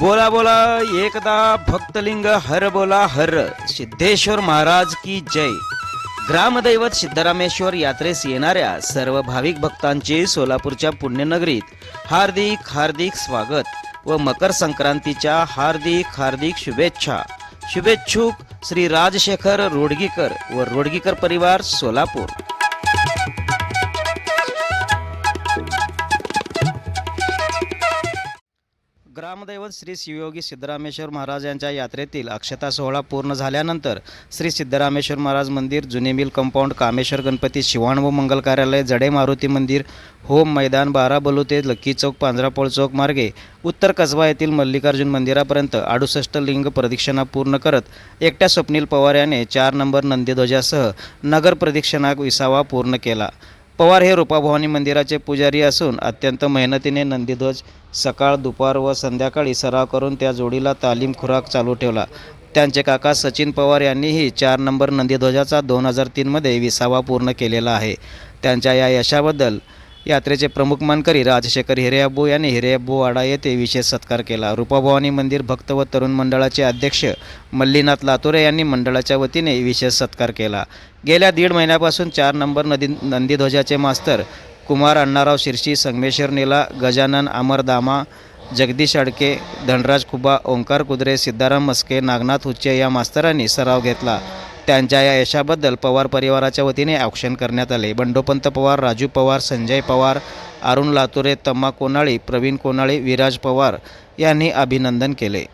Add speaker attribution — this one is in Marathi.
Speaker 1: बोला बोला एकदा भक्तलिंग हर बोला हर. सिद्धेश्वर महाराज की जय. ग्रामदैवत सिद्धरामेश्वर यात्रेस येणाऱ्या सर्व भाविक भक्तांचे सोलापूरच्या पुण्यनगरीत हार्दिक हार्दिक स्वागत व मकर संक्रांतीच्या हार्दिक हार्दिक शुभेच्छा. शुभेच्छुक श्री राजशेखर रोडगीकर व रोडगीकर परिवार सोलापूर. ग्रामदैवत श्री शिवयोगी सिद्धरामेश्वर महाराज यांच्या यात्रेतील अक्षता सोहळा पूर्ण झाल्यानंतर श्री सिद्धरामेश्वर महाराज मंदिर जुने मिल कंपाऊंड कामेश्वर गणपती शिवाण व मंगल कार्यालय जडे मारुती मंदिर होम मैदान बारा बलुते लक्की चौक पांजरापोळ चौक मार्गे उत्तर कसबा येथील मल्लिकार्जुन मंदिरापर्यंत अडुसष्ट लिंग प्रदक्षिणा पूर्ण करत एकट्या स्वप्नील पवार याने चार नंबर नंदीध्वजासह नगर प्रदक्षिणा विसावा पूर्ण केला. पवार हे रूपाभवानी मंदिराचे पुजारी असून अत्यंत मेहनतीने नंदीध्वज सकाळ दुपार व संध्याकाळी सराव करून त्या जोडीला तालीम खुराक चालू ठेवला. त्यांचे काका सचिन पवार यांनीही चार नंबर नंदीध्वजाचा दोन हजार तीनमध्ये विसावा पूर्ण केलेला आहे. त्यांच्या या यशाबद्दल यात्रेचे प्रमुख मानकरी राजशेखर हिरेअब्बू यांनी हिरेअब्बू वाडा येथे विशेष सत्कार केला. रूपाभवानी मंदिर भक्त व तरुण मंडळाचे अध्यक्ष मल्लीनाथ लातुरे यांनी मंडळाच्या वतीने विशेष सत्कार केला. गेल्या दीड महिन्यापासून चार नंबर नदी नंदीध्वजाचे मास्तर कुमार अण्णाराव शिर्षी संगमेश्वर नेला गजानन अमरदामा जगदीश अडके धनराज खुबा ओंकार कुदरे सिद्धाराम मस्के नागनाथ उच्चे या मास्तरांनी सराव घेतला. त्यांच्या या यशाबद्दल पवार परिवाराच्या वतीने औक्षण करण्यात आले. बंडोपंत पवार राजू पवार संजय पवार अरुण लातुरे तम्मा कोनाळी प्रवीण कोनाळी विराज पवार यांनी अभिनंदन केले.